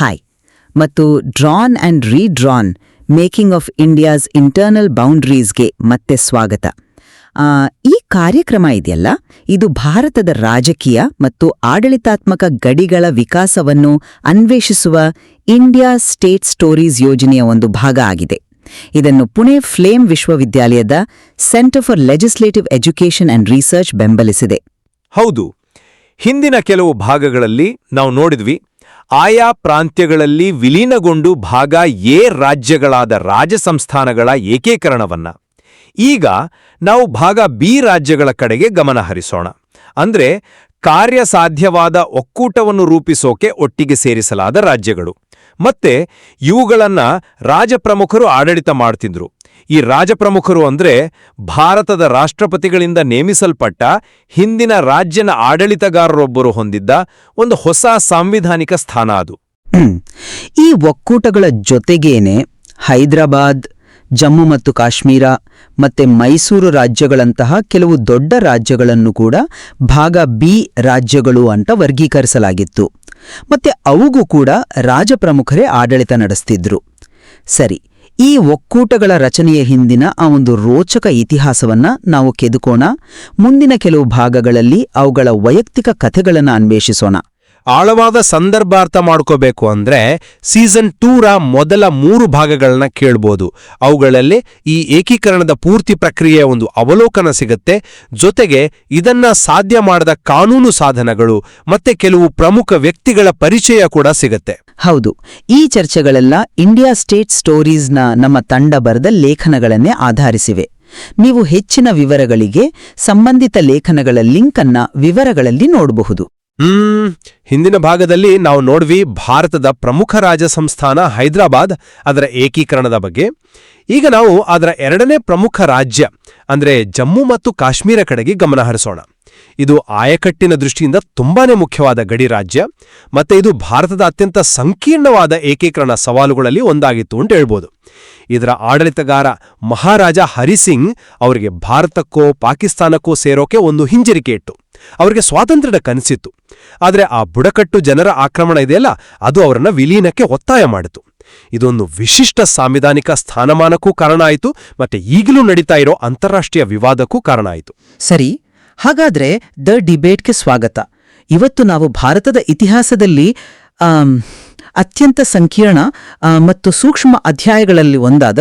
Hi ಮತ್ತು drawn and redrawn making of India's internal ಬೌಂಡ್ರೀಸ್ಗೆ ಮತ್ತೆ ಸ್ವಾಗತ. ಈ ಕಾರ್ಯಕ್ರಮ ಇದೆಯಲ್ಲ? ಇದು ಭಾರತದ ರಾಜಕೀಯ ಮತ್ತು ಆಡಳಿತಾತ್ಮಕ ಗಡಿಗಳ ವಿಕಾಸವನ್ನು ಅನ್ವೇಷಿಸುವ ಇಂಡಿಯಾ ಸ್ಟೇಟ್ ಸ್ಟೋರೀಸ್ ಯೋಜನೆಯ ಒಂದು ಭಾಗ ಆಗಿದೆ. ಇದನ್ನು ಪುಣೆ ಫ್ಲೇಮ್ ವಿಶ್ವವಿದ್ಯಾಲಯದ centre for legislative education and research ಬೆಂಬಲಿಸಿದೆ. ಹೌದು. ಹಿಂದಿನ ಕೆಲವು ಭಾಗಗಳಲ್ಲಿ ನಾವು ನೋಡಿದ್ವಿ ಆಯಾ ಪ್ರಾಂತ್ಯಗಳಲ್ಲಿ ವಿಲೀನಗೊಂಡು ಭಾಗ ಎ ರಾಜ್ಯಗಳಾದ ರಾಜ ಸಂಸ್ಥಾನಗಳ ಏಕೀಕರಣವನ್ನ. ಈಗ ನಾವು ಭಾಗ ಬಿ ರಾಜ್ಯಗಳ ಕಡೆಗೆ ಗಮನ ಹರಿಸೋಣ. ಅಂದ್ರೆ ಕಾರ್ಯಸಾಧ್ಯವಾದ ಒಕ್ಕೂಟವನ್ನು ರೂಪಿಸೋಕೆ ಒಟ್ಟಿಗೆ ಸೇರಿಸಲಾದ ರಾಜ್ಯಗಳು. ಮತ್ತೆ ಇವುಗಳನ್ನ ರಾಜಪ್ರಮುಖರು ಆಡಳಿತ ಮಾಡ್ತಿದ್ರು. ಈ ರಾಜಪ್ರಮುಖರು ಅಂದ್ರೆ ಭಾರತದ ರಾಷ್ಟ್ರಪತಿಗಳಿಂದ ನೇಮಿಸಲ್ಪಟ್ಟ ಹಿಂದಿನ ರಾಜ್ಯನ ಆಡಳಿತಗಾರರೊಬ್ಬರು ಹೊಂದಿದ್ದ ಒಂದು ಹೊಸ ಸಾಂವಿಧಾನಿಕ ಸ್ಥಾನ ಅದು. ಈ ಒಕ್ಕೂಟಗಳ ಜೊತೆಗೇನೆ ಹೈದರಾಬಾದ್, ಜಮ್ಮು ಮತ್ತು ಕಾಶ್ಮೀರ ಮತ್ತೆ ಮೈಸೂರು ರಾಜ್ಯಗಳಂತಹ ಕೆಲವು ದೊಡ್ಡ ರಾಜ್ಯಗಳನ್ನು ಕೂಡ ಭಾಗ ಬಿ ರಾಜ್ಯಗಳು ಅಂತ ವರ್ಗೀಕರಿಸಲಾಗಿತ್ತು. ಮತ್ತೆ ಅವುಗೂ ಕೂಡ ರಾಜಪ್ರಮುಖರೇ ಆಡಳಿತ ನಡೆಸ್ತಿದ್ರು. ಸರಿ ಈ ಒಕ್ಕೂಟಗಳ ರಚನೆಯ ಹಿಂದಿನ ಆ ಒಂದು ರೋಚಕ ಇತಿಹಾಸವನ್ನ ನಾವು ಕೆದುಕೋಣ. ಮುಂದಿನ ಕೆಲವು ಭಾಗಗಳಲ್ಲಿ ಅವುಗಳ ವೈಯಕ್ತಿಕ ಕಥೆಗಳನ್ನು ಅನ್ವೇಷಿಸೋಣ. ಆಳವಾದ ಸಂದರ್ಭಾರ್ಥ ಮಾಡ್ಕೋಬೇಕು ಅಂದ್ರೆ ಸೀಸನ್ ಟೂರ ಮೊದಲ ಮೂರು ಭಾಗಗಳನ್ನ ಕೇಳ್ಬೋದು. ಅವುಗಳಲ್ಲಿ ಈ ಏಕೀಕರಣದ ಪೂರ್ತಿ ಪ್ರಕ್ರಿಯೆಯ ಒಂದು ಅವಲೋಕನ ಸಿಗುತ್ತೆ. ಜೊತೆಗೆ ಇದನ್ನ ಸಾಧ್ಯ ಮಾಡದ ಕಾನೂನು ಸಾಧನಗಳು ಮತ್ತೆ ಕೆಲವು ಪ್ರಮುಖ ವ್ಯಕ್ತಿಗಳ ಪರಿಚಯ ಕೂಡ ಸಿಗುತ್ತೆ. ಹೌದು. ಈ ಚರ್ಚೆಗಳೆಲ್ಲ ಇಂಡಿಯಾ ಸ್ಟೇಟ್ ಸ್ಟೋರೀಸ್ನ ನಮ್ಮ ತಂಡ ಬರೆದ ಲೇಖನಗಳನ್ನೇ ಆಧರಿಸಿವೆ. ನೀವು ಹೆಚ್ಚಿನ ವಿವರಗಳಿಗೆ ಸಂಬಂಧಿತ ಲೇಖನಗಳ ಲಿಂಕನ್ನ ವಿವರಗಳಲ್ಲಿ ನೋಡಬಹುದು. ಹ್ಮ್, ಹಿಂದಿನ ಭಾಗದಲ್ಲಿ ನಾವು ನೋಡ್ವಿ ಭಾರತದ ಪ್ರಮುಖ ರಾಜ ಸಂಸ್ಥಾನ ಹೈದರಾಬಾದ್, ಅದರ ಏಕೀಕರಣದ ಬಗ್ಗೆ. ಈಗ ನಾವು ಅದರ ಎರಡನೇ ಪ್ರಮುಖ ರಾಜ್ಯ, ಅಂದ್ರೆ ಜಮ್ಮು ಮತ್ತು ಕಾಶ್ಮೀರ ಕಡೆಗೆ ಗಮನ ಹರಿಸೋಣ. ಇದು ಆಯಕಟ್ಟಿನ ದೃಷ್ಟಿಯಿಂದ ತುಂಬಾನೇ ಮುಖ್ಯವಾದ ಗಡಿ ರಾಜ್ಯ, ಮತ್ತೆ ಇದು ಭಾರತದ ಅತ್ಯಂತ ಸಂಕೀರ್ಣವಾದ ಏಕೀಕರಣ ಸವಾಲುಗಳಲ್ಲಿ ಒಂದಾಗಿತ್ತು ಅಂತ ಹೇಳ್ಬೋದು. ಇದರ ಆಡಳಿತಗಾರ ಮಹಾರಾಜ ಹರಿಸಿಂಗ್ ಅವರಿಗೆ ಭಾರತಕ್ಕೋ ಪಾಕಿಸ್ತಾನಕ್ಕೋ ಸೇರೋಕೆ ಒಂದು ಹಿಂಜರಿಕೆ ಇಟ್ಟು ಅವರಿಗೆ ಸ್ವಾತಂತ್ರ್ಯದ ಕನಸಿತ್ತು. ಆದರೆ ಆ ಬುಡಕಟ್ಟು ಜನರ ಆಕ್ರಮಣ ಇದೆಯಲ್ಲ, ಅದು ಅವರನ್ನ ವಿಲೀನಕ್ಕೆ ಒತ್ತಾಯ ಮಾಡಿತು. ಇದೊಂದು ವಿಶಿಷ್ಟ ಸಾಂವಿಧಾನಿಕ ಸ್ಥಾನಮಾನಕ್ಕೂ ಕಾರಣ ಆಯಿತು, ಮತ್ತೆ ಈಗಲೂ ನಡೀತಾ ಇರೋ ಅಂತಾರಾಷ್ಟ್ರೀಯ ವಿವಾದಕ್ಕೂ ಕಾರಣ ಆಯಿತು. ಸರಿ ಹಾಗಾದ್ರೆ ದ ಡಿಬೇಟ್ಗೆ ಸ್ವಾಗತ. ಇವತ್ತು ನಾವು ಭಾರತದ ಇತಿಹಾಸದಲ್ಲಿ ಅತ್ಯಂತ ಸಂಕೀರ್ಣ ಮತ್ತು ಸೂಕ್ಷ್ಮ ಅಧ್ಯಾಯಗಳಲ್ಲಿ ಒಂದಾದ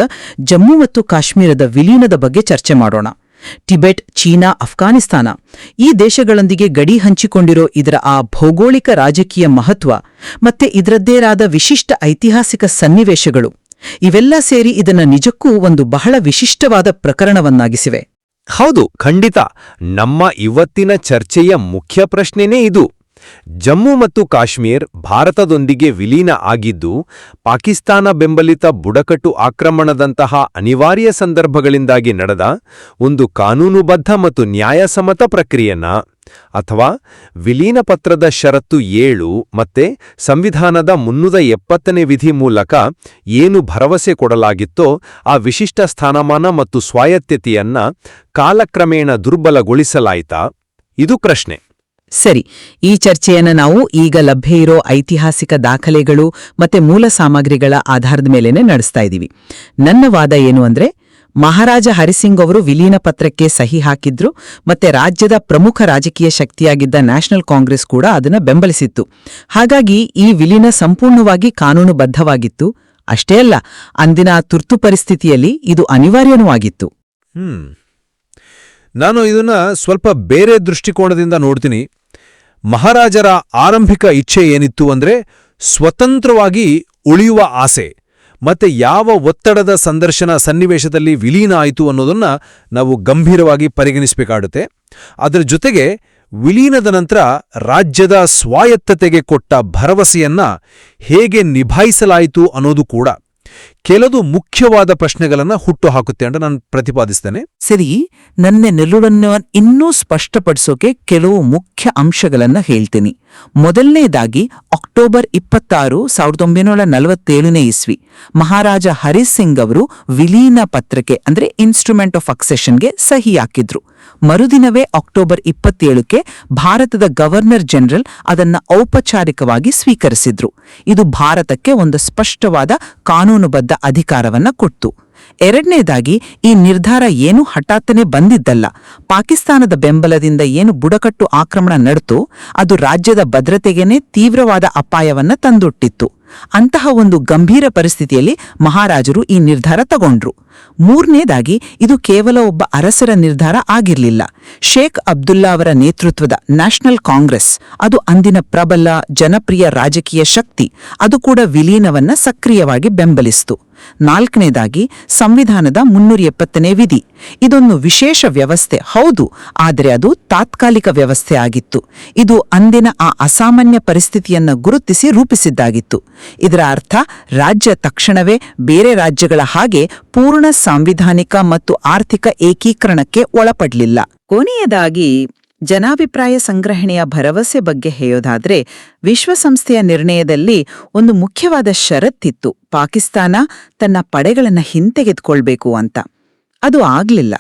ಜಮ್ಮು ಮತ್ತು ಕಾಶ್ಮೀರದ ವಿಲೀನದ ಬಗ್ಗೆ ಚರ್ಚೆ ಮಾಡೋಣ. ಟಿಬೆಟ್, ಚೀನಾ, ಅಫ್ಘಾನಿಸ್ತಾನ ಈ ದೇಶಗಳೊಂದಿಗೆ ಗಡಿ ಹಂಚಿಕೊಂಡಿರೋ ಇದರ ಆ ಭೌಗೋಳಿಕ ರಾಜಕೀಯ ಮಹತ್ವ ಮತ್ತೆ ಇದರದ್ದೇರಾದ ವಿಶಿಷ್ಟ ಐತಿಹಾಸಿಕ ಸನ್ನಿವೇಶಗಳು, ಇವೆಲ್ಲ ಸೇರಿ ಇದನ್ನ ನಿಜಕ್ಕೂ ಒಂದು ಬಹಳ ವಿಶಿಷ್ಟವಾದ ಪ್ರಕರಣವನ್ನಾಗಿಸಿವೆ. ಹೌದು ಖಂಡಿತ. ನಮ್ಮ ಇವತ್ತಿನ ಚರ್ಚೆಯ ಮುಖ್ಯ ಪ್ರಶ್ನೆನೇ ಇದು. ಜಮ್ಮು ಮತ್ತು ಕಾಶ್ಮೀರ್ ಭಾರತದೊಂದಿಗೆ ವಿಲೀನ ಆಗಿದ್ದು, ಪಾಕಿಸ್ತಾನ ಬೆಂಬಲಿತ ಬುಡಕಟ್ಟು ಆಕ್ರಮಣದಂತಹ ಅನಿವಾರ್ಯ ಸಂದರ್ಭಗಳಿಂದಾಗಿ ನಡೆದ ಒಂದು ಕಾನೂನುಬದ್ಧ ಮತ್ತು ನ್ಯಾಯಸಮ್ಮತ ಪ್ರಕ್ರಿಯೆನ, ಅಥವಾ ವಿಲೀನ ಪತ್ರದ ಷರತ್ತು ಏಳು ಮತ್ತೆ ಸಂವಿಧಾನದ ಮುನ್ನೂರ ಎಪ್ಪತ್ತನೇ ವಿಧಿ ಮೂಲಕ ಏನು ಭರವಸೆ ಕೊಡಲಾಗಿತ್ತೋ ಆ ವಿಶಿಷ್ಟ ಸ್ಥಾನಮಾನ ಮತ್ತು ಸ್ವಾಯತ್ತತೆಯನ್ನ ಕಾಲಕ್ರಮೇಣ ದುರ್ಬಲಗೊಳಿಸಲಾಯಿತಾ? ಇದು ಪ್ರಶ್ನೆ. ಸರಿ, ಈ ಚರ್ಚೆಯನ್ನು ನಾವು ಈಗ ಲಭ್ಯ ಇರೋ ಐತಿಹಾಸಿಕ ದಾಖಲೆಗಳು ಮತ್ತೆ ಮೂಲ ಸಾಮಗ್ರಿಗಳ ಆಧಾರದ ಮೇಲೇನೆ ನಡೆಸ್ತಾ ಇದ್ದೀವಿ ನನ್ನ ವಾದ ಏನು ಅಂದ್ರೆ, ಮಹಾರಾಜ ಹರಿಸಿಂಗ್ ಅವರು ವಿಲೀನ ಪತ್ರಕ್ಕೆ ಸಹಿ ಹಾಕಿದ್ರು ಮತ್ತೆ ರಾಜ್ಯದ ಪ್ರಮುಖ ರಾಜಕೀಯ ಶಕ್ತಿಯಾಗಿದ್ದ ನ್ಯಾಷನಲ್ ಕಾಂಗ್ರೆಸ್ ಕೂಡ ಅದನ್ನ ಬೆಂಬಲಿಸಿತ್ತು. ಹಾಗಾಗಿ ಈ ವಿಲೀನ ಸಂಪೂರ್ಣವಾಗಿ ಕಾನೂನುಬದ್ಧವಾಗಿತ್ತು. ಅಷ್ಟೇ ಅಲ್ಲ, ಅಂದಿನ ತುರ್ತು ಪರಿಸ್ಥಿತಿಯಲ್ಲಿ ಇದು ಅನಿವಾರ್ಯನೂ ಆಗಿತ್ತು. ನಾನು ಇದನ್ನ ಸ್ವಲ್ಪ ಬೇರೆ ದೃಷ್ಟಿಕೋನದಿಂದ ನೋಡ್ತೀನಿ. ಮಹಾರಾಜರ ಆರಂಭಿಕ ಇಚ್ಛೆ ಏನಿತ್ತು ಅಂದ್ರೆ ಸ್ವತಂತ್ರವಾಗಿ ಉಳಿಯುವ ಆಸೆ. ಮತ್ತೆ ಯಾವ ಒತ್ತಡದ ಸಂದರ್ಶನ ಸನ್ನಿವೇಶದಲ್ಲಿ ವಿಲೀನ ಆಯಿತು ಅನ್ನೋದನ್ನ ನಾವು ಗಂಭೀರವಾಗಿ ಪರಿಗಣಿಸಬೇಕಾಗುತ್ತೆ. ಅದರ ಜೊತೆಗೆ ವಿಲೀನದ ನಂತರ ರಾಜ್ಯದ ಸ್ವಾಯತ್ತತೆಗೆ ಕೊಟ್ಟ ಭರವಸೆಯನ್ನ ಹೇಗೆ ನಿಭಾಯಿಸಲಾಯಿತು ಅನ್ನೋದು ಕೂಡ. ಕೆಲವು ಮುಖ್ಯವಾದ ಪ್ರಶ್ನೆಗಳನ್ನ ಹುಟ್ಟು ಹಾಕುತ್ತೆ ಅಂತ ನಾನು ಪ್ರತಿಪಾದಿಸ್ತೇನೆ. ಸರಿ, ನನ್ನ ನಿಲುವನ್ನು ಇನ್ನೂ ಸ್ಪಷ್ಟಪಡಿಸೋಕೆ ಕೆಲವು ಮುಖ್ಯ ಅಂಶಗಳನ್ನ ಹೇಳ್ತೀನಿ. ಮೊದಲನೇದಾಗಿ ಅಕ್ಟೋಬರ್ ಇಪ್ಪತ್ತಾರು, ಸಾವಿರದ ಒಂಬೈನೂರ ನಲವತ್ತೇಳನೇ ಇಸ್ವಿ. ಮಹಾರಾಜ ಹರಿ ಸಿಂಗ್ ಅವರು ವಿಲೀನ ಪತ್ರಕ್ಕೆ, ಅಂದ್ರೆ ಇನ್ಸ್ಟ್ರೂಮೆಂಟ್ ಆಫ್ ಅಕ್ಸೆಷನ್ಗೆ ಸಹಿ ಹಾಕಿದ್ರು. ಮರುದಿನವೇ ಅಕ್ಟೋಬರ್ ಇಪ್ಪತ್ತೇಳಕ್ಕೆ ಭಾರತದ ಗವರ್ನರ್ ಜನರಲ್ ಅದನ್ನ ಔಪಚಾರಿಕವಾಗಿ ಸ್ವೀಕರಿಸಿದ್ರು. ಇದು ಭಾರತಕ್ಕೆ ಒಂದು ಸ್ಪಷ್ಟವಾದ ಕಾನೂನುಬದ್ಧ ಅಧಿಕಾರವನ್ನ ಕೊಟ್ಟು ಎರಡನೇದಾಗಿ, ಈ ನಿರ್ಧಾರ ಏನು ಹಠಾತ್ತನೆ ಬಂದಿದ್ದಲ್ಲ. ಪಾಕಿಸ್ತಾನದ ಬೆಂಬಲದಿಂದ ಏನು ಬುಡಕಟ್ಟು ಆಕ್ರಮಣ ನಡೆತೋ, ಅದು ರಾಜ್ಯದ ಭದ್ರತೆಗೇನೆ ತೀವ್ರವಾದ ಅಪಾಯವನ್ನ ತಂದೊಟ್ಟಿತ್ತು. ಅಂತಹ ಒಂದು ಗಂಭೀರ ಪರಿಸ್ಥಿತಿಯಲ್ಲಿ ಮಹಾರಾಜರು ಈ ನಿರ್ಧಾರ ತಗೊಂಡ್ರು. ಮೂರನೇದಾಗಿ, ಇದು ಕೇವಲ ಒಬ್ಬ ಅರಸರ ನಿರ್ಧಾರ ಆಗಿರಲಿಲ್ಲ. ಶೇಖ್ ಅಬ್ದುಲ್ಲಾ ಅವರ ನೇತೃತ್ವದ ನ್ಯಾಷನಲ್ ಕಾಂಗ್ರೆಸ್, ಅದು ಅಂದಿನ ಪ್ರಬಲ, ಜನಪ್ರಿಯ ರಾಜಕೀಯ ಶಕ್ತಿ, ಅದು ಕೂಡ ವಿಲೀನವನ್ನ ಸಕ್ರಿಯವಾಗಿ ಬೆಂಬಲಿಸಿತು. ನಾಲ್ಕನೇದಾಗಿ ಸಂವಿಧಾನದ ಮುನ್ನೂರ ಎಪ್ಪತ್ತನೇ ವಿಧಿ. ಇದೊಂದು ವಿಶೇಷ ವ್ಯವಸ್ಥೆ. ಹೌದು, ಆದರೆ ಅದು ತಾತ್ಕಾಲಿಕ ವ್ಯವಸ್ಥೆ ಆಗಿತ್ತು. ಇದು ಅಂದಿನ ಆ ಅಸಾಮಾನ್ಯ ಪರಿಸ್ಥಿತಿಯನ್ನು ಗುರುತಿಸಿ ರೂಪಿಸಿದ್ದಾಗಿತ್ತು. ಇದರ ಅರ್ಥ, ರಾಜ್ಯ ತಕ್ಷಣವೇ ಬೇರೆ ರಾಜ್ಯಗಳ ಹಾಗೆ ಪೂರ್ಣ ಸಾಂವಿಧಾನಿಕ ಮತ್ತು ಆರ್ಥಿಕ ಏಕೀಕರಣಕ್ಕೆ ಒಳಪಡಲಿಲ್ಲ. ಕೊನೆಯದಾಗಿ ಜನಾಭಿಪ್ರಾಯ ಸಂಗ್ರಹಣೆಯ ಭರವಸೆ ಬಗ್ಗೆ ಹೇಳೋದಾದ್ರೆ ವಿಶ್ವಸಂಸ್ಥೆಯ ನಿರ್ಣಯದಲ್ಲಿ ಒಂದು ಮುಖ್ಯವಾದ ಷರತ್ತಿತ್ತು. ಪಾಕಿಸ್ತಾನ ತನ್ನ ಪಡೆಗಳನ್ನು ಹಿಂತೆಗೆದುಕೊಳ್ಬೇಕು ಅಂತ. ಅದು ಆಗ್ಲಿಲ್ಲ.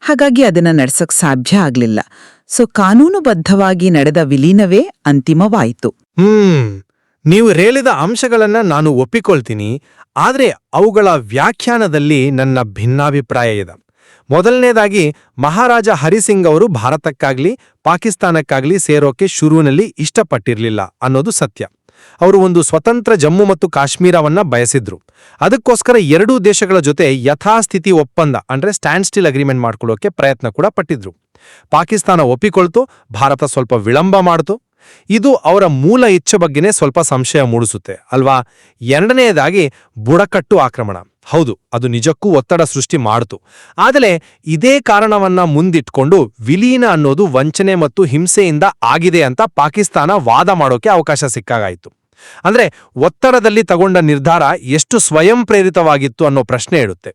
ಹಾಗಾಗಿ ಅದನ್ನ ನಡೆಸೋಕ್ ಸಾಧ್ಯ ಆಗ್ಲಿಲ್ಲ. ಸೊ, ಕಾನೂನುಬದ್ಧವಾಗಿ ನಡೆದ ವಿಲೀನವೇ ಅಂತಿಮವಾಯಿತು. ನೀವು ರೇಳಿದ ಅಂಶಗಳನ್ನ ನಾನು ಒಪ್ಪಿಕೊಳ್ತೀನಿ. ಆದರೆ ಅವುಗಳ ವ್ಯಾಖ್ಯಾನದಲ್ಲಿ ನನ್ನ ಭಿನ್ನಾಭಿಪ್ರಾಯ ಇದೆ. ಮೊದಲನೇದಾಗಿ ಮಹಾರಾಜ ಹರಿಸಿಂಗ್ ಅವರು ಭಾರತಕ್ಕಾಗ್ಲಿ, ಪಾಕಿಸ್ತಾನಕ್ಕಾಗ್ಲಿ ಸೇರೋಕೆ ಶುರುವಿನಲ್ಲಿ ಇಷ್ಟಪಟ್ಟಿರ್ಲಿಲ್ಲ ಅನ್ನೋದು ಸತ್ಯ. ಅವರು ಒಂದು ಸ್ವತಂತ್ರ ಜಮ್ಮು ಮತ್ತು ಕಾಶ್ಮೀರವನ್ನ ಬಯಸಿದ್ರು. ಅದಕ್ಕೋಸ್ಕರ ಎರಡೂ ದೇಶಗಳ ಜೊತೆ ಯಥಾಸ್ಥಿತಿ ಒಪ್ಪಂದ, ಅಂದ್ರೆ ಸ್ಟ್ಯಾಂಡ್ ಸ್ಟಿಲ್ ಅಗ್ರಿಮೆಂಟ್ ಮಾಡ್ಕೊಳ್ಳೋಕೆ ಪ್ರಯತ್ನ ಕೂಡ ಪಟ್ಟಿದ್ರು. ಪಾಕಿಸ್ತಾನ ಒಪ್ಪಿಕೊಳ್ತು, ಭಾರತ ಸ್ವಲ್ಪ ವಿಳಂಬ ಮಾಡ್ತು. ಇದು ಅವರ ಮೂಲ ಇಚ್ಛೆ ಬಗ್ಗೆನೇ ಸ್ವಲ್ಪ ಸಂಶಯ ಮೂಡಿಸುತ್ತೆ, ಅಲ್ವಾ? ಎರಡನೆಯದಾಗಿ ಬುಡಕಟ್ಟು ಆಕ್ರಮಣ. ಹೌದು, ಅದು ನಿಜಕ್ಕೂ ಒತ್ತಡ ಸೃಷ್ಟಿ ಮಾಡಿತು. ಆದರೆ ಇದೇ ಕಾರಣವನ್ನ ಮುಂದಿಟ್ಕೊಂಡು ವಿಲೀನ ಅನ್ನೋದು ವಂಚನೆ ಮತ್ತು ಹಿಂಸೆಯಿಂದ ಆಗಿದೆ ಅಂತ ಪಾಕಿಸ್ತಾನ ವಾದ ಮಾಡೋಕೆ ಅವಕಾಶ ಸಿಕ್ಕಾಗಾಯಿತು. ಅಂದ್ರೆ ಒತ್ತಡದಲ್ಲಿ ತಗೊಂಡ ನಿರ್ಧಾರ ಎಷ್ಟು ಸ್ವಯಂ ಪ್ರೇರಿತವಾಗಿತ್ತು ಅನ್ನೋ ಪ್ರಶ್ನೆ ಇಡುತ್ತೆ.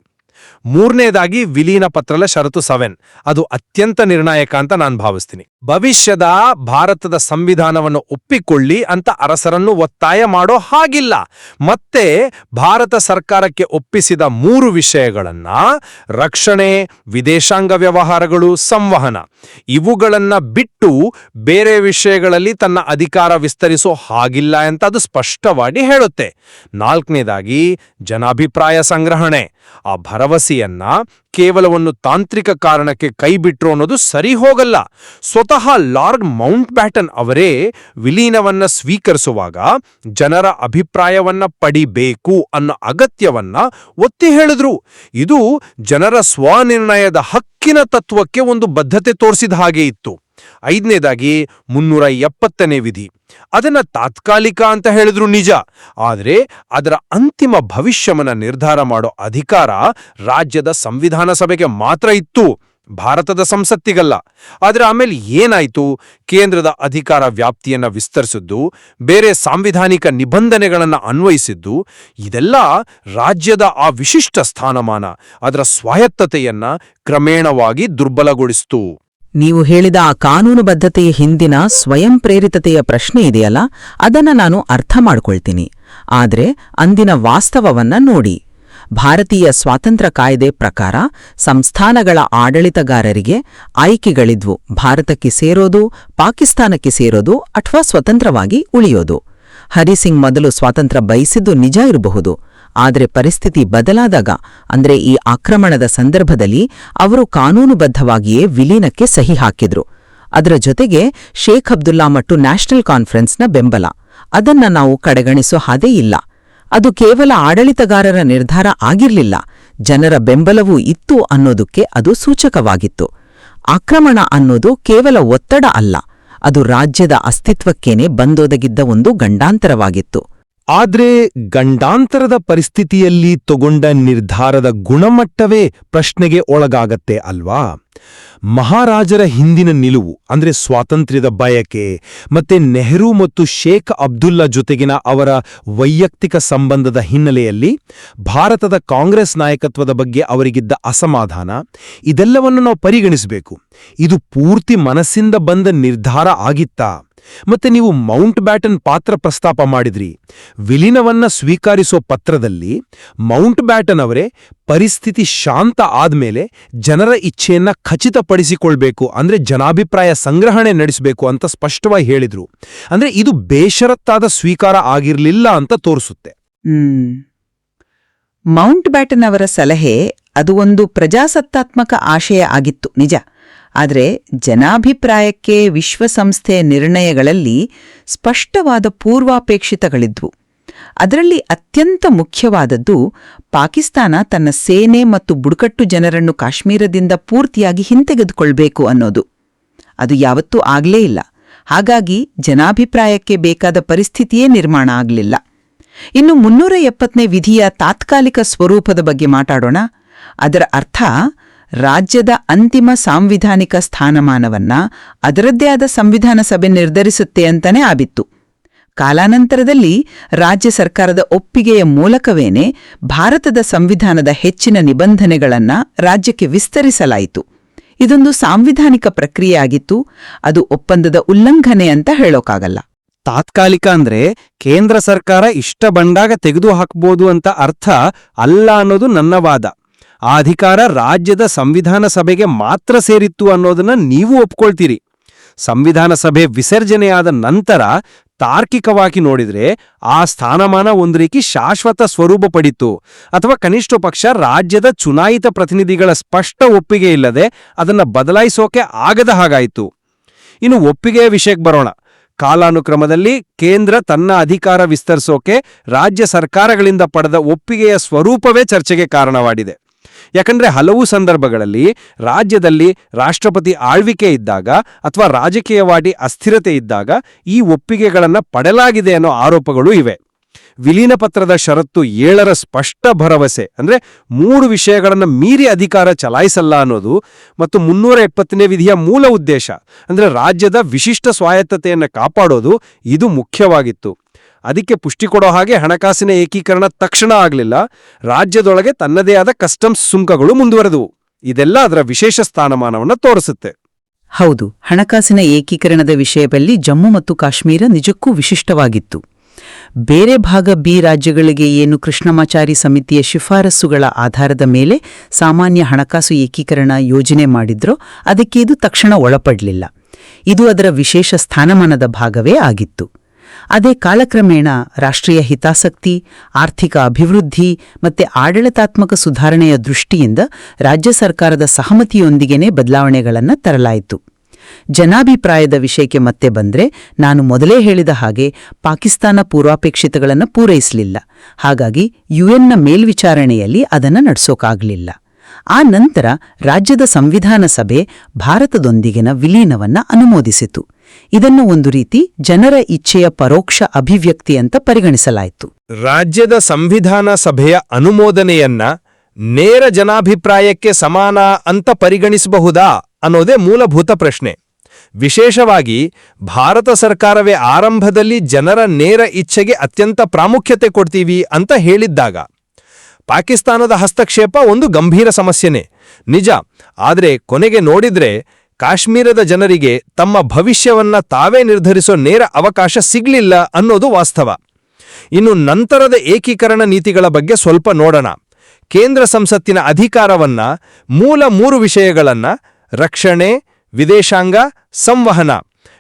ಮೂರನೇದಾಗಿ ವಿಲೀನ ಪತ್ರಲ ಷರತ್ತು ಸೆವೆನ್. ಅದು ಅತ್ಯಂತ ನಿರ್ಣಾಯಕ ಅಂತ ನಾನು ಭಾವಿಸ್ತೀನಿ. ಭವಿಷ್ಯದ ಭಾರತದ ಸಂವಿಧಾನವನ್ನು ಒಪ್ಪಿಕೊಳ್ಳಿ ಅಂತ ಅರಸರನ್ನು ಒತ್ತಾಯ ಮಾಡೋ ಹಾಗಿಲ್ಲ. ಮತ್ತೆ ಭಾರತ ಸರ್ಕಾರಕ್ಕೆ ಒಪ್ಪಿಸಿದ ಮೂರು ವಿಷಯಗಳನ್ನ ರಕ್ಷಣೆ, ವಿದೇಶಾಂಗ ವ್ಯವಹಾರಗಳು, ಸಂವಹನ. ಇವುಗಳನ್ನ ಬಿಟ್ಟು ಬೇರೆ ವಿಷಯಗಳಲ್ಲಿ ತನ್ನ ಅಧಿಕಾರ ವಿಸ್ತರಿಸೋ ಹಾಗಿಲ್ಲ ಅಂತ ಅದು ಸ್ಪಷ್ಟವಾಗಿ ಹೇಳುತ್ತೆ. ನಾಲ್ಕನೇದಾಗಿ ಜನಾಭಿಪ್ರಾಯ ಸಂಗ್ರಹಣೆ. ಆ ಭರವಸೆಯನ್ನ ಕೇವಲ ಒಂದು ತಾಂತ್ರಿಕ ಕಾರಣಕ್ಕೆ ಕೈಬಿಟ್ರು ಅನ್ನೋದು ಸರಿ ಹೋಗಲ್ಲ. ಸ್ವತಃ ಲಾರ್ಡ್ ಮೌಂಟ್ ಬ್ಯಾಟನ್ ಅವರೇ ವಿಲೀನವನ್ನ ಸ್ವೀಕರಿಸುವಾಗ ಜನರ ಅಭಿಪ್ರಾಯವನ್ನ ಪಡಿಬೇಕು ಅನ್ನೋ ಅಗತ್ಯವನ್ನ ಒತ್ತಿ ಹೇಳಿದ್ರು. ಇದು ಜನರ ಸ್ವನಿರ್ಣಯದ ಹಕ್ಕಿನ ತತ್ವಕ್ಕೆ ಒಂದು ಬದ್ಧತೆ ತೋರಿಸಿದ ಹಾಗೆ ಇತ್ತು. ಐದನೇದಾಗಿ ಮುನ್ನೂರ ಎಪ್ಪತ್ತನೇ ವಿಧಿ. ಅದನ್ನ ತಾತ್ಕಾಲಿಕ ಅಂತ ಹೇಳಿದ್ರು ನಿಜ. ಆದರೆ ಅದರ ಅಂತಿಮ ಭವಿಷ್ಯವನ್ನ ನಿರ್ಧಾರ ಮಾಡೋ ಅಧಿಕಾರ ರಾಜ್ಯದ ಸಂವಿಧಾನ ಸಭೆಗೆ ಮಾತ್ರ ಇತ್ತು. ಭಾರತದ ಸಂಸತ್ತಿಗಲ್ಲ. ಆದರೆ ಆಮೇಲೆ ಏನಾಯ್ತು? ಕೇಂದ್ರದ ಅಧಿಕಾರ ವ್ಯಾಪ್ತಿಯನ್ನ ವಿಸ್ತರಿಸಿದ್ದು, ಬೇರೆ ಸಾಂವಿಧಾನಿಕ ನಿಬಂಧನೆಗಳನ್ನ ಅನ್ವಯಿಸಿದ್ದು, ಇದೆಲ್ಲ ರಾಜ್ಯದ ಆ ವಿಶಿಷ್ಟ ಸ್ಥಾನಮಾನ, ಅದರ ಸ್ವಾಯತ್ತತೆಯನ್ನು ಕ್ರಮೇಣವಾಗಿ ದುರ್ಬಲಗೊಳಿಸಿತು. ನೀವು ಹೇಳಿದ ಆ ಕಾನೂನುಬದ್ಧತೆಯ ಹಿಂದಿನ ಸ್ವಯಂ ಪ್ರೇರಿತತೆಯ ಪ್ರಶ್ನೆ ಇದೆಯಲ್ಲ? ಅದನ್ನ ನಾನು ಅರ್ಥ ಮಾಡ್ಕೊಳ್ತೀನಿ. ಆದರೆ ಅಂದಿನ ವಾಸ್ತವವನ್ನ ನೋಡಿ. ಭಾರತೀಯ ಸ್ವಾತಂತ್ರ್ಯ ಕಾಯ್ದೆ ಪ್ರಕಾರ ಸಂಸ್ಥಾನಗಳ ಆಡಳಿತಗಾರರಿಗೆ ಆಯ್ಕೆಗಳಿದ್ವು. ಭಾರತಕ್ಕೆ ಸೇರೋದು, ಪಾಕಿಸ್ತಾನಕ್ಕೆ ಸೇರೋದು ಅಥವಾ ಸ್ವತಂತ್ರವಾಗಿ ಉಳಿಯೋದು. ಹರಿಸಿಂಗ್ ಮೊದಲು ಸ್ವಾತಂತ್ರ್ಯ ಬಯಸಿದ್ದು ನಿಜ ಇರಬಹುದು. ಆದರೆ ಪರಿಸ್ಥಿತಿ ಬದಲಾದಾಗ, ಅಂದ್ರೆ ಈ ಆಕ್ರಮಣದ ಸಂದರ್ಭದಲ್ಲಿ ಅವರು ಕಾನೂನುಬದ್ಧವಾಗಿಯೇ ವಿಲೀನಕ್ಕೆ ಸಹಿ ಹಾಕಿದ್ರು. ಅದರ ಜೊತೆಗೆ ಶೇಖ್ ಅಬ್ದುಲ್ಲಾ ಮತ್ತು ನ್ಯಾಷನಲ್ ಕಾನ್ಫರೆನ್ಸ್ನ ಬೆಂಬಲ. ಅದನ್ನ ನಾವು ಕಡೆಗಣಿಸೋ ಹಾದೇ ಇಲ್ಲ. ಅದು ಕೇವಲ ಆಡಳಿತಗಾರರ ನಿರ್ಧಾರ ಆಗಿರ್ಲಿಲ್ಲ. ಜನರ ಬೆಂಬಲವೂ ಇತ್ತು ಅನ್ನೋದಕ್ಕೆ ಅದು ಸೂಚಕವಾಗಿತ್ತು. ಆಕ್ರಮಣ ಅನ್ನೋದು ಕೇವಲ ಒತ್ತಡ ಅಲ್ಲ. ಅದು ರಾಜ್ಯದ ಅಸ್ತಿತ್ವಕ್ಕೇನೆ ಬಂದೊದಗಿದ್ದ ಒಂದು ಗಂಡಾಂತರವಾಗಿತ್ತು. ಆದ್ರೆ ಗಂಡಾಂತರದ ಪರಿಸ್ಥಿತಿಯಲ್ಲಿ ತಗೊಂಡ ನಿರ್ಧಾರದ ಗುಣಮಟ್ಟವೇ ಪ್ರಶ್ನೆಗೆ ಒಳಗಾಗತ್ತೆ ಅಲ್ವಾ? ಮಹಾರಾಜರ ಹಿಂದಿನ ನಿಲುವು, ಅಂದ್ರೆ ಸ್ವಾತಂತ್ರ್ಯದ ಬಯಕೆ, ಮತ್ತೆ ನೆಹರು ಮತ್ತು ಶೇಖ್ ಅಬ್ದುಲ್ಲಾ ಜೊತೆಗಿನ ಅವರ ವೈಯಕ್ತಿಕ ಸಂಬಂಧದ ಹಿನ್ನೆಲೆಯಲ್ಲಿ ಭಾರತದ ಕಾಂಗ್ರೆಸ್ ನಾಯಕತ್ವದ ಬಗ್ಗೆ ಅವರಿಗಿದ್ದ ಅಸಮಾಧಾನ, ಇದೆಲ್ಲವನ್ನು ನಾವು ಪರಿಗಣಿಸಬೇಕು. ಇದು ಪೂರ್ತಿ ಮನಸ್ಸಿಂದ ಬಂದ ನಿರ್ಧಾರ ಆಗಿತ್ತಾ? ಮತ್ತೆ ನೀವು ಮೌಂಟ್ ಬ್ಯಾಟನ್ ಪಾತ್ರ ಪ್ರಸ್ತಾಪ ಮಾಡಿದ್ರಿ. ವಿಲೀನವನ್ನ ಸ್ವೀಕರಿಸೋ ಪತ್ರದಲ್ಲಿ ಮೌಂಟ್ ಬ್ಯಾಟನ್ ಅವರೇ ಪರಿಸ್ಥಿತಿ ಶಾಂತ ಆದ್ಮೇಲೆ ಜನರ ಇಚ್ಛೆಯನ್ನ ಖಚಿತಪಡಿಸಿಕೊಳ್ಬೇಕು, ಅಂದ್ರೆ ಜನಾಭಿಪ್ರಾಯ ಸಂಗ್ರಹಣೆ ನಡೆಸಬೇಕು ಅಂತ ಸ್ಪಷ್ಟವಾಗಿ ಹೇಳಿದ್ರು. ಅಂದ್ರೆ ಇದು ಬೇಷರತ್ತಾದ ಸ್ವೀಕಾರ ಆಗಿರಲಿಲ್ಲ ಅಂತ ತೋರಿಸುತ್ತೆ. ಮೌಂಟ್ ಬ್ಯಾಟನ್ ಅವರ ಸಲಹೆ ಅದು ಒಂದು ಪ್ರಜಾಸತ್ತಾತ್ಮಕ ಆಶಯ ಆಗಿತ್ತು, ನಿಜ. ಆದರೆ ಜನಾಭಿಪ್ರಾಯಕ್ಕೆ ವಿಶ್ವಸಂಸ್ಥೆ ನಿರ್ಣಯಗಳಲ್ಲಿ ಸ್ಪಷ್ಟವಾದ ಪೂರ್ವಾಪೇಕ್ಷಿತಗಳಿದ್ವು. ಅದರಲ್ಲಿ ಅತ್ಯಂತ ಮುಖ್ಯವಾದದ್ದು ಪಾಕಿಸ್ತಾನ ತನ್ನ ಸೇನೆ ಮತ್ತು ಬುಡಕಟ್ಟು ಜನರನ್ನು ಕಾಶ್ಮೀರದಿಂದ ಪೂರ್ತಿಯಾಗಿ ಹಿಂತೆಗೆದುಕೊಳ್ಬೇಕು ಅನ್ನೋದು. ಅದು ಯಾವತ್ತೂ ಆಗಲೇ ಇಲ್ಲ. ಹಾಗಾಗಿ ಜನಾಭಿಪ್ರಾಯಕ್ಕೆ ಬೇಕಾದ ಪರಿಸ್ಥಿತಿಯೇ ನಿರ್ಮಾಣ ಆಗಲಿಲ್ಲ. ಇನ್ನು ಮುನ್ನೂರ ಎಪ್ಪತ್ತನೇ ವಿಧಿಯ ತಾತ್ಕಾಲಿಕ ಸ್ವರೂಪದ ಬಗ್ಗೆ ಮಾತಾಡೋಣ. ಅದರ ಅರ್ಥ ರಾಜ್ಯದ ಅಂತಿಮ ಸಾಂವಿಧಾನಿಕ ಸ್ಥಾನಮಾನವನ್ನ ಅದರದ್ದೇ ಆದ ಸಂವಿಧಾನ ಸಭೆ ನಿರ್ಧರಿಸುತ್ತೆ ಅಂತಾನೆ ಆಬಿತ್ತು. ಕಾಲಾನಂತರದಲ್ಲಿ ರಾಜ್ಯ ಸರ್ಕಾರದ ಒಪ್ಪಿಗೆಯ ಮೂಲಕವೇನೆ ಭಾರತದ ಸಂವಿಧಾನದ ಹೆಚ್ಚಿನ ನಿಬಂಧನೆಗಳನ್ನ ರಾಜ್ಯಕ್ಕೆ ವಿಸ್ತರಿಸಲಾಯಿತು. ಇದೊಂದು ಸಾಂವಿಧಾನಿಕ ಪ್ರಕ್ರಿಯೆಯಾಗಿತ್ತು ಅದು ಒಪ್ಪಂದದ ಉಲ್ಲಂಘನೆ ಅಂತ ಹೇಳೋಕ್ಕಾಗಲ್ಲ ತಾತ್ಕಾಲಿಕ ಅಂದ್ರೆ ಕೇಂದ್ರ ಸರ್ಕಾರ ಇಷ್ಟ ಬಂದಾಗ ತೆಗೆದು ಹಾಕ್ಬೋದು ಅಂತ ಅರ್ಥ ಅಲ್ಲ ಅನ್ನೋದು ನನ್ನ ವಾದ. ಆ ಅಧಿಕಾರ ರಾಜ್ಯದ ಸಂವಿಧಾನ ಸಭೆಗೆ ಮಾತ್ರ ಸೇರಿತ್ತು ಅನ್ನೋದನ್ನ ನೀವು ಒಪ್ಕೊಳ್ತೀರಿ. ಸಂವಿಧಾನ ಸಭೆ ವಿಸರ್ಜನೆಯಾದ ನಂತರ ತಾರ್ಕಿಕವಾಗಿ ನೋಡಿದ್ರೆ ಆ ಸ್ಥಾನಮಾನ ಒಂದು ರೀತಿ ಶಾಶ್ವತ ಸ್ವರೂಪ ಪಡಿತು. ಅಥವಾ ಕನಿಷ್ಠ ಪಕ್ಷ ರಾಜ್ಯದ ಚುನಾಯಿತ ಪ್ರತಿನಿಧಿಗಳ ಸ್ಪಷ್ಟ ಒಪ್ಪಿಗೆ ಇಲ್ಲದೆ ಅದನ್ನ ಬದಲಾಯಿಸೋಕೆ ಆಗದ ಹಾಗಾಯಿತು. ಇನ್ನು ಒಪ್ಪಿಗೆಯ ವಿಷಯಕ್ಕೆ ಬರೋಣ. ಕಾಲಾನುಕ್ರಮದಲ್ಲಿ ಕೇಂದ್ರ ತನ್ನ ಅಧಿಕಾರ ವಿಸ್ತರಿಸೋಕೆ ರಾಜ್ಯ ಸರ್ಕಾರಗಳಿಂದ ಪಡೆದ ಒಪ್ಪಿಗೆಯ ಸ್ವರೂಪವೇ ಚರ್ಚೆಗೆ ಕಾರಣವಾಗಿದೆ. ಯಾಕಂದ್ರೆ ಹಲವು ಸಂದರ್ಭಗಳಲ್ಲಿ ರಾಜ್ಯದಲ್ಲಿ ರಾಷ್ಟ್ರಪತಿ ಆಳ್ವಿಕೆ ಇದ್ದಾಗ ಅಥವಾ ರಾಜಕೀಯವಾಗಿ ಅಸ್ಥಿರತೆ ಇದ್ದಾಗ ಈ ಒಪ್ಪಿಗೆಗಳನ್ನು ಪಡೆಯಲಾಗಿದೆ ಅನ್ನೋ ಆರೋಪಗಳು ಇವೆ. ವಿಲೀನ ಪತ್ರದ ಷರತ್ತು ಏಳರ ಸ್ಪಷ್ಟ ಭರವಸೆ, ಅಂದ್ರೆ ಮೂರು ವಿಷಯಗಳನ್ನು ಮೀರಿ ಅಧಿಕಾರ ಚಲಾಯಿಸಲ್ಲ ಅನ್ನೋದು ಮತ್ತು ಮುನ್ನೂರ ಎಪ್ಪತ್ತನೇ ವಿಧಿಯ ಮೂಲ ಉದ್ದೇಶ, ಅಂದ್ರೆ ರಾಜ್ಯದ ವಿಶಿಷ್ಟ ಸ್ವಾಯತ್ತತೆಯನ್ನು ಕಾಪಾಡೋದು ಇದು ಮುಖ್ಯವಾಗಿತ್ತು. ಅದಕ್ಕೆ ಪುಷ್ಟಿ ಕೊಡೋ ಹಾಗೆ ಹಣಕಾಸಿನ ಏಕೀಕರಣ ತಕ್ಷಣ ಆಗಲಿಲ್ಲ. ರಾಜ್ಯದೊಳಗೆ ತನ್ನದೇ ಆದ ಕಸ್ಟಮ್ಸ್ ಸುಂಕಗಳು ಮುಂದುವರೆದವು. ಇದೆಲ್ಲ ಅದರ ವಿಶೇಷ ಸ್ಥಾನಮಾನವನ್ನು ತೋರಿಸುತ್ತೆ. ಹೌದು, ಹಣಕಾಸಿನ ಏಕೀಕರಣದ ವಿಷಯದಲ್ಲಿ ಜಮ್ಮು ಮತ್ತು ಕಾಶ್ಮೀರ ನಿಜಕ್ಕೂ ವಿಶಿಷ್ಟವಾಗಿತ್ತು. ಬೇರೆ ಭಾಗ ಬಿ ರಾಜ್ಯಗಳಿಗೆ ಏನು ಕೃಷ್ಣಮಾಚಾರಿ ಸಮಿತಿಯ ಶಿಫಾರಸುಗಳ ಆಧಾರದ ಮೇಲೆ ಸಾಮಾನ್ಯ ಹಣಕಾಸು ಏಕೀಕರಣ ಯೋಜನೆ ಮಾಡಿದ್ರೋ, ಅದಕ್ಕೆ ಇದು ತಕ್ಷಣ ಒಳಪಡಲಿಲ್ಲ. ಇದು ಅದರ ವಿಶೇಷ ಸ್ಥಾನಮಾನದ ಭಾಗವೇ ಆಗಿತ್ತು. ಅದೇ ಕಾಲಕ್ರಮೇಣ ರಾಷ್ಟ್ರೀಯ ಹಿತಾಸಕ್ತಿ, ಆರ್ಥಿಕ ಅಭಿವೃದ್ಧಿ ಮತ್ತೆ ಆಡಳಿತಾತ್ಮಕ ಸುಧಾರಣೆಯ ದೃಷ್ಟಿಯಿಂದ ರಾಜ್ಯ ಸರ್ಕಾರದ ಸಹಮತಿಯೊಂದಿಗೆನೇ ಬದಲಾವಣೆಗಳನ್ನು ತರಲಾಯಿತು. ಜನಾಭಿಪ್ರಾಯದ ವಿಷಯಕ್ಕೆ ಮತ್ತೆ ಬಂದ್ರೆ ನಾನು ಮೊದಲೇ ಹೇಳಿದ ಹಾಗೆ ಪಾಕಿಸ್ತಾನ ಪೂರ್ವಾಪೇಕ್ಷಿತಗಳನ್ನು ಪೂರೈಸಲಿಲ್ಲ. ಹಾಗಾಗಿ ಯುಎನ್ನ ಮೇಲ್ವಿಚಾರಣೆಯಲ್ಲಿ ಅದನ್ನು ನಡೆಸೋಕಾಗಲಿಲ್ಲ. ಆ ನಂತರ ರಾಜ್ಯದ ಸಂವಿಧಾನ ಸಭೆ ಭಾರತದೊಂದಿಗಿನ ವಿಲೀನವನ್ನ ಅನುಮೋದಿಸಿತು. ಇದನ್ನು ಒಂದು ರೀತಿ ಜನರ ಇಚ್ಛೆಯ ಪರೋಕ್ಷ ಅಭಿವ್ಯಕ್ತಿ ಅಂತ ಪರಿಗಣಿಸಲಾಯಿತು. ರಾಜ್ಯದ ಸಂವಿಧಾನ ಸಭೆಯ ಅನುಮೋದನೆಯನ್ನ ನೇರ ಜನಾಭಿಪ್ರಾಯಕ್ಕೆ ಸಮಾನ ಅಂತ ಪರಿಗಣಿಸಬಹುದಾ ಅನ್ನೋದೇ ಮೂಲಭೂತ ಪ್ರಶ್ನೆ. ವಿಶೇಷವಾಗಿ ಭಾರತ ಸರ್ಕಾರವೇ ಆರಂಭದಲ್ಲಿ ಜನರ ನೇರ ಇಚ್ಛೆಗೆ ಅತ್ಯಂತ ಪ್ರಾಮುಖ್ಯತೆ ಕೊಡ್ತೀವಿ ಅಂತ ಹೇಳಿದ್ದಾಗ. ಪಾಕಿಸ್ತಾನದ ಹಸ್ತಕ್ಷೇಪ ಒಂದು ಗಂಭೀರ ಸಮಸ್ಯೆನೇ. ನಿಜ, ಆದರೆ ಕೊನೆಗೆ ನೋಡಿದ್ರೆ ಕಾಶ್ಮೀರದ ಜನರಿಗೆ ತಮ್ಮ ಭವಿಷ್ಯವನ್ನ ತಾವೇ ನಿರ್ಧರಿಸೋ ನೇರ ಅವಕಾಶ ಸಿಗ್ಲಿಲ್ಲ ಅನ್ನೋದು ವಾಸ್ತವ. ಇನ್ನು ನಂತರದ ಏಕೀಕರಣ ನೀತಿಗಳ ಬಗ್ಗೆ ಸ್ವಲ್ಪ ನೋಡೋಣ. ಕೇಂದ್ರ ಸಂಸತ್ತಿನ ಅಧಿಕಾರವನ್ನ, ಮೂಲ ಮೂರು ವಿಷಯಗಳನ್ನ, ರಕ್ಷಣೆ, ವಿದೇಶಾಂಗ, ಸಂವಹನ,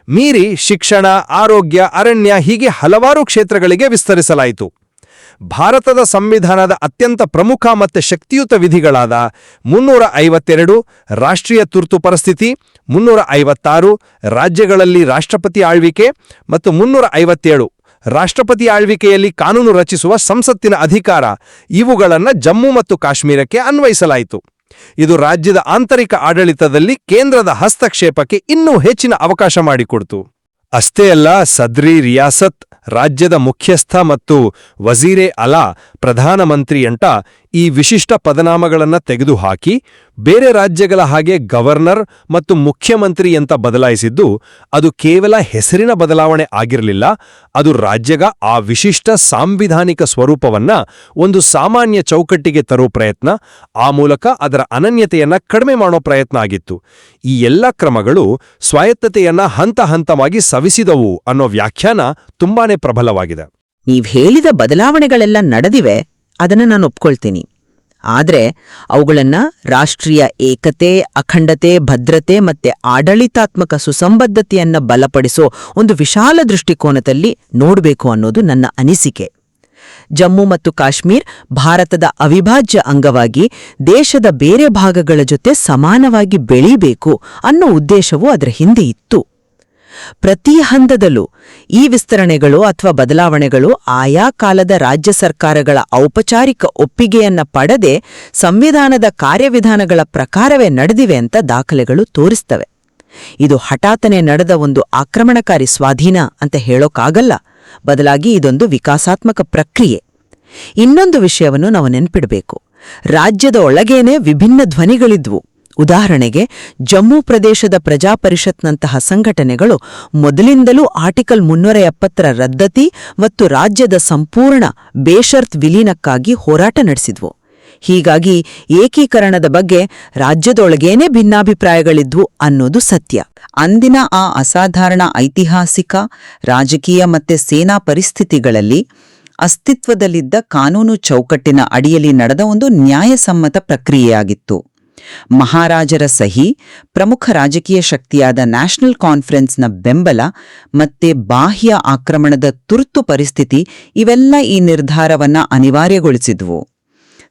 ಮೀರಿ ಶಿಕ್ಷಣ, ಆರೋಗ್ಯ, ಅರಣ್ಯ ಹೀಗೆ ಹಲವಾರು ಕ್ಷೇತ್ರಗಳಿಗೆ ವಿಸ್ತರಿಸಲಾಯಿತು. ಭಾರತದ ಸಂವಿಧಾನದ ಅತ್ಯಂತ ಪ್ರಮುಖ ಮತ್ತು ಶಕ್ತಿಯುತ ವಿಧಿಗಳಾದ ಮುನ್ನೂರ ಐವತ್ತೆರಡು ರಾಷ್ಟ್ರೀಯ ತುರ್ತು ಪರಿಸ್ಥಿತಿ ಮುನ್ನೂರ ಐವತ್ತಾರು ರಾಜ್ಯಗಳಲ್ಲಿ ರಾಷ್ಟ್ರಪತಿ ಆಳ್ವಿಕೆ ಮತ್ತು ಮುನ್ನೂರ ಐವತ್ತೇಳು ರಾಷ್ಟ್ರಪತಿ ಆಳ್ವಿಕೆಯಲ್ಲಿ ಕಾನೂನು ರಚಿಸುವ ಸಂಸತ್ತಿನ ಅಧಿಕಾರ, ಇವುಗಳನ್ನು ಜಮ್ಮು ಮತ್ತು ಕಾಶ್ಮೀರಕ್ಕೆ ಅನ್ವಯಿಸಲಾಯಿತು. ಇದು ರಾಜ್ಯದ ಆಂತರಿಕ ಆಡಳಿತದಲ್ಲಿ ಕೇಂದ್ರದ ಹಸ್ತಕ್ಷೇಪಕ್ಕೆ ಇನ್ನೂ ಹೆಚ್ಚಿನ ಅವಕಾಶ ಮಾಡಿಕೊಡ್ತು. ಅಷ್ಟೇ ಅಲ್ಲ ಸದ್ರಿ ರಿಯಾಸತ್ ರಾಜ್ಯದ ಮುಖ್ಯಸ್ಥ ಮತ್ತು ವಜೀರೆ ಅಲಾ ಪ್ರಧಾನಮಂತ್ರಿ ಅಂಟ ಈ ವಿಶಿಷ್ಟ ಪದನಾಮಗಳನ್ನು ತೆಗೆದುಹಾಕಿ ಬೇರೆ ರಾಜ್ಯಗಳ ಹಾಗೆ ಗವರ್ನರ್ ಮತ್ತು ಮುಖ್ಯಮಂತ್ರಿ ಅಂತ ಬದಲಾಯಿಸಿದ್ದು, ಅದು ಕೇವಲ ಹೆಸರಿನ ಬದಲಾವಣೆ ಆಗಿರಲಿಲ್ಲ, ಅದು ರಾಜ್ಯಗ ಆ ವಿಶಿಷ್ಟ ಸಾಂವಿಧಾನಿಕ ಸ್ವರೂಪವನ್ನ ಒಂದು ಸಾಮಾನ್ಯ ಚೌಕಟ್ಟಿಗೆ ತರೋ ಪ್ರಯತ್ನ, ಆ ಮೂಲಕ ಅದರ ಅನನ್ಯತೆಯನ್ನ ಕಡಿಮೆ ಮಾಡೋ ಪ್ರಯತ್ನ ಆಗಿತ್ತು. ಈ ಎಲ್ಲ ಕ್ರಮಗಳು ಸ್ವಾಯತ್ತತೆಯನ್ನ ಹಂತ ಹಂತವಾಗಿ ಸವಿಸಿದವು ಅನ್ನೋ ವ್ಯಾಖ್ಯಾನ ತುಂಬಾನೇ ಪ್ರಬಲವಾಗಿದೆ. ನೀವ್ ಹೇಳಿದ ಬದಲಾವಣೆಗಳೆಲ್ಲ ನಡೆದಿವೆ ಅದನ್ನ ನಾನು ಒಪ್ಕೊಳ್ತೀನಿ. ಆದರೆ ಅವುಗಳನ್ನು ರಾಷ್ಟ್ರೀಯ ಏಕತೆ, ಅಖಂಡತೆ, ಭದ್ರತೆ ಮತ್ತೆ ಆಡಳಿತಾತ್ಮಕ ಸುಸಂಬದ್ಧತೆಯನ್ನು ಬಲಪಡಿಸೋ ಒಂದು ವಿಶಾಲ ದೃಷ್ಟಿಕೋನದಲ್ಲಿ ನೋಡಬೇಕು ಅನ್ನೋದು ನನ್ನ ಅನಿಸಿಕೆ. ಜಮ್ಮು ಮತ್ತು ಕಾಶ್ಮೀರ್ ಭಾರತದ ಅವಿಭಾಜ್ಯ ಅಂಗವಾಗಿ ದೇಶದ ಬೇರೆ ಭಾಗಗಳ ಜೊತೆ ಸಮಾನವಾಗಿ ಬೆಳೀಬೇಕು ಅನ್ನೋ ಉದ್ದೇಶವೂ ಅದರ ಹಿಂದೆ ಇತ್ತು. ಪ್ರತಿ ಹಂತದಲ್ಲೂ ಈ ವಿಸ್ತರಣೆಗಳು ಅಥವಾ ಬದಲಾವಣೆಗಳು ಆಯಾ ಕಾಲದ ರಾಜ್ಯ ಸರ್ಕಾರಗಳ ಔಪಚಾರಿಕ ಒಪ್ಪಿಗೆಯನ್ನ ಪಡೆದೆ ಸಂವಿಧಾನದ ಕಾರ್ಯವಿಧಾನಗಳ ಪ್ರಕಾರವೇ ನಡೆದಿವೆ ಅಂತ ದಾಖಲೆಗಳು ತೋರಿಸ್ತವೆ. ಇದು ಹಠಾತನೆ ನಡೆದ ಒಂದು ಆಕ್ರಮಣಕಾರಿ ಸ್ವಾಧೀನ ಅಂತ ಹೇಳೋಕ್ಕಾಗಲ್ಲ ಬದಲಾಗಿ ಇದೊಂದು ವಿಕಾಸಾತ್ಮಕ ಪ್ರಕ್ರಿಯೆ. ಇನ್ನೊಂದು ವಿಷಯವನ್ನು ನಾವು ನೆನ್ಪಿಡಬೇಕು. ರಾಜ್ಯದ ಒಳಗೇನೆ ವಿಭಿನ್ನ ಧ್ವನಿಗಳಿದ್ವು. ಉದಾಹರಣೆಗೆ, ಜಮ್ಮು ಪ್ರದೇಶದ ಪ್ರಜಾಪರಿಷತ್ನಂತಹ ಸಂಘಟನೆಗಳು ಮೊದಲಿಂದಲೂ ಆರ್ಟಿಕಲ್ ಮುನ್ನೂರ ಎಪ್ಪತ್ತರ ರದ್ದತಿ ಮತ್ತು ರಾಜ್ಯದ ಸಂಪೂರ್ಣ ಬೇಷರ್ತ್ ವಿಲೀನಕ್ಕಾಗಿ ಹೋರಾಟ ನಡೆಸಿದ್ವು. ಹೀಗಾಗಿ ಏಕೀಕರಣದ ಬಗ್ಗೆ ರಾಜ್ಯದೊಳಗೇನೆ ಭಿನ್ನಾಭಿಪ್ರಾಯಗಳಿದ್ವು ಅನ್ನೋದು ಸತ್ಯ. ಅಂದಿನ ಆ ಅಸಾಧಾರಣ ಐತಿಹಾಸಿಕ, ರಾಜಕೀಯ ಮತ್ತೆ ಸೇನಾ ಪರಿಸ್ಥಿತಿಗಳಲ್ಲಿ ಅಸ್ತಿತ್ವದಲ್ಲಿದ್ದ ಕಾನೂನು ಚೌಕಟ್ಟಿನ ಅಡಿಯಲ್ಲಿ ನಡೆದ ಒಂದು ನ್ಯಾಯಸಮ್ಮತ ಪ್ರಕ್ರಿಯೆಯಾಗಿತ್ತು. ಮಹಾರಾಜರ ಸಹಿ, ಪ್ರಮುಖ ರಾಜಕೀಯ ಶಕ್ತಿಯಾದ ನ್ಯಾಷನಲ್ ಕಾನ್ಫರೆನ್ಸ್ನ ಬೆಂಬಲ ಮತ್ತೆ ಬಾಹ್ಯ ಆಕ್ರಮಣದ ತುರ್ತು ಪರಿಸ್ಥಿತಿ ಇವೆಲ್ಲ ಈ ನಿರ್ಧಾರವನ್ನ ಅನಿವಾರ್ಯಗೊಳಿಸಿದ್ವು.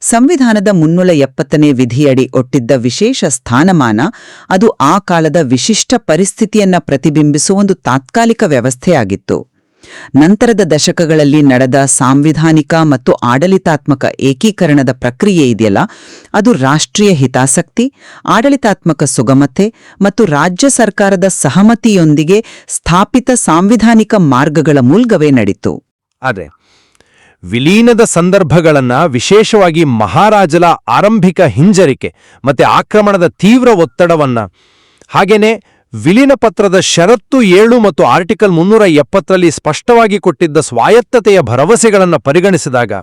ಸಂವಿಧಾನದ ಮುನ್ನೂರ ಎಪ್ಪತ್ತನೇ ವಿಧಿಯಡಿ ಒಟ್ಟಿದ್ದ ವಿಶೇಷ ಸ್ಥಾನಮಾನ ಅದು ಆ ಕಾಲದ ವಿಶಿಷ್ಟ ಪರಿಸ್ಥಿತಿಯನ್ನ ಪ್ರತಿಬಿಂಬಿಸುವ ಒಂದು ತಾತ್ಕಾಲಿಕ ವ್ಯವಸ್ಥೆಯಾಗಿತ್ತು. ನಂತರದ ದಶಕಗಳಲ್ಲಿ ನಡೆದ ಸಾಂವಿಧಾನಿಕ ಮತ್ತು ಆಡಳಿತಾತ್ಮಕ ಏಕೀಕರಣದ ಪ್ರಕ್ರಿಯೆ ಇದೆಯಲ್ಲ? ಅದು ರಾಷ್ಟ್ರೀಯ ಹಿತಾಸಕ್ತಿ, ಆಡಳಿತಾತ್ಮಕ ಸುಗಮತೆ ಮತ್ತು ರಾಜ್ಯ ಸರ್ಕಾರದ ಸಹಮತಿಯೊಂದಿಗೆ ಸ್ಥಾಪಿತ ಸಾಂವಿಧಾನಿಕ ಮಾರ್ಗಗಳ ಮೂಲಕವೇ ನಡೀತು. ಆದರೆ ವಿಲೀನದ ಸಂದರ್ಭಗಳನ್ನ ವಿಶೇಷವಾಗಿ ಮಹಾರಾಜಲ ಆರಂಭಿಕ ಹಿಂಜರಿಕೆ ಮತ್ತೆ ಆಕ್ರಮಣದ ತೀವ್ರ ಒತ್ತಡವನ್ನು ಹಾಗೇನೆ ವಿಲೀನ ಪತ್ರದ ಷರತ್ತು ಏಳು ಮತ್ತು ಆರ್ಟಿಕಲ್ ಮುನ್ನೂರ ಎಪ್ಪತ್ತರಲ್ಲಿ ಸ್ಪಷ್ಟವಾಗಿ ಕೊಟ್ಟಿದ್ದ ಸ್ವಾಯತ್ತತೆಯ ಭರವಸೆಗಳನ್ನು ಪರಿಗಣಿಸಿದಾಗ,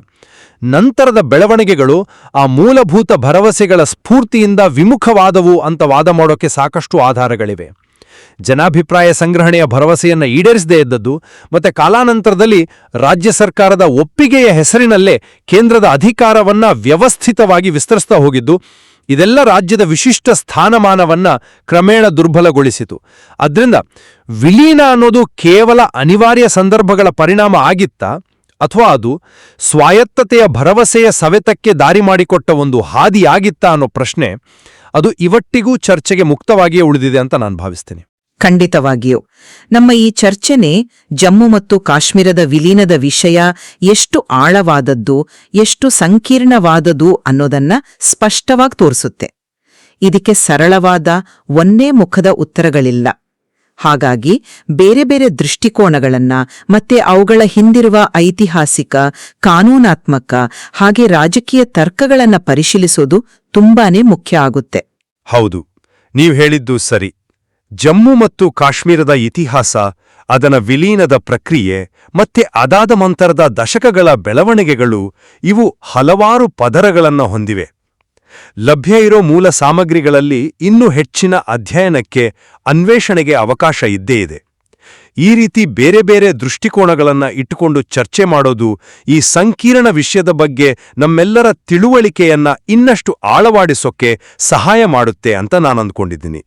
ನಂತರದ ಬೆಳವಣಿಗೆಗಳು ಆ ಮೂಲಭೂತ ಭರವಸೆಗಳ ಸ್ಫೂರ್ತಿಯಿಂದ ವಿಮುಖವಾದವು ಅಂತ ವಾದ ಮಾಡೋಕೆ ಸಾಕಷ್ಟು ಆಧಾರಗಳಿವೆ. ಜನಾಭಿಪ್ರಾಯ ಸಂಗ್ರಹಣೆಯ ಭರವಸೆಯನ್ನು ಈಡೇರಿಸದೇ ಇದ್ದದ್ದು, ಮತ್ತೆ ಕಾಲಾನಂತರದಲ್ಲಿ ರಾಜ್ಯ ಸರ್ಕಾರದ ಒಪ್ಪಿಗೆಯ ಹೆಸರಿನಲ್ಲೇ ಕೇಂದ್ರದ ಅಧಿಕಾರವನ್ನು ವ್ಯವಸ್ಥಿತವಾಗಿ ವಿಸ್ತರಿಸ್ತಾ ಹೋಗಿದ್ದು ಇದೆಲ್ಲ ರಾಜ್ಯದ ವಿಶಿಷ್ಟ ಸ್ಥಾನಮಾನವನ್ನ ಕ್ರಮೇಣ ದುರ್ಬಲಗೊಳಿಸಿತು. ಅದರಿಂದ ವಿಲೀನ ಅನ್ನೋದು ಕೇವಲ ಅನಿವಾರ್ಯ ಸಂದರ್ಭಗಳ ಪರಿಣಾಮ ಆಗಿತ್ತಾ, ಅಥವಾ ಅದು ಸ್ವಾಯತ್ತತೆಯ ಭರವಸೆಯ ಸವೆತಕ್ಕೆ ದಾರಿ ಮಾಡಿಕೊಟ್ಟ ಒಂದು ಹಾದಿಯಾಗಿತ್ತಾ ಅನ್ನೋ ಪ್ರಶ್ನೆ ಅದು ಇವಟ್ಟಿಗೂ ಚರ್ಚೆಗೆ ಮುಕ್ತವಾಗಿಯೇ ಉಳಿದಿದೆ ಅಂತ ನಾನು ಭಾವಿಸ್ತೇನೆ. ಖಂಡಿತವಾಗಿಯೂ. ನಮ್ಮ ಈ ಚರ್ಚೆನೆ ಜಮ್ಮು ಮತ್ತು ಕಾಶ್ಮೀರದ ವಿಲೀನದ ವಿಷಯ ಎಷ್ಟು ಆಳವಾದದ್ದು, ಎಷ್ಟು ಸಂಕೀರ್ಣವಾದದ್ದು ಅನ್ನೋದನ್ನ ಸ್ಪಷ್ಟವಾಗಿ ತೋರಿಸುತ್ತೆ. ಇದಕ್ಕೆ ಸರಳವಾದ ಒಂದೇ ಮುಖದ ಉತ್ತರಗಳಿಲ್ಲ. ಹಾಗಾಗಿ ಬೇರೆ ಬೇರೆ ದೃಷ್ಟಿಕೋನಗಳನ್ನ ಮತ್ತೆ ಅವುಗಳ ಹಿಂದಿರುವ ಐತಿಹಾಸಿಕ, ಕಾನೂನಾತ್ಮಕ ಹಾಗೆ ರಾಜಕೀಯ ತರ್ಕಗಳನ್ನ ಪರಿಶೀಲಿಸೋದು ತುಂಬಾನೇ ಮುಖ್ಯ ಆಗುತ್ತೆ. ಹೌದು, ನೀವು ಹೇಳಿದ್ದು ಸರಿ. ಜಮ್ಮು ಮತ್ತು ಕಾಶ್ಮೀರದ ಇತಿಹಾಸ ಅದನ ವಿಲೀನದ ಪ್ರಕ್ರಿಯೆ ಮತ್ತೆ ಅದಾದ ಮಂತರದ ದಶಕಗಳ ಬೆಳವಣಿಗೆಗಳು ಇವು ಹಲವಾರು ಪದರಗಳನ್ನು ಹೊಂದಿವೆ. ಲಭ್ಯ ಇರೋ ಮೂಲ ಸಾಮಗ್ರಿಗಳಲ್ಲಿ ಇನ್ನೂ ಹೆಚ್ಚಿನ ಅಧ್ಯಯನಕ್ಕೆ, ಅನ್ವೇಷಣೆಗೆ ಅವಕಾಶ ಇದ್ದೇ ಇದೆ. ಈ ರೀತಿ ಬೇರೆ ಬೇರೆ ದೃಷ್ಟಿಕೋನಗಳನ್ನು ಇಟ್ಟುಕೊಂಡು ಚರ್ಚೆ ಮಾಡೋದು ಈ ಸಂಕೀರ್ಣ ವಿಷಯದ ಬಗ್ಗೆ ನಮ್ಮೆಲ್ಲರ ತಿಳುವಳಿಕೆಯನ್ನ ಇನ್ನಷ್ಟು ಆಳವಾಡಿಸೋಕೆ ಸಹಾಯ ಮಾಡುತ್ತೆ ಅಂತ ನಾನು ಅಂದ್ಕೊಂಡಿದ್ದೀನಿ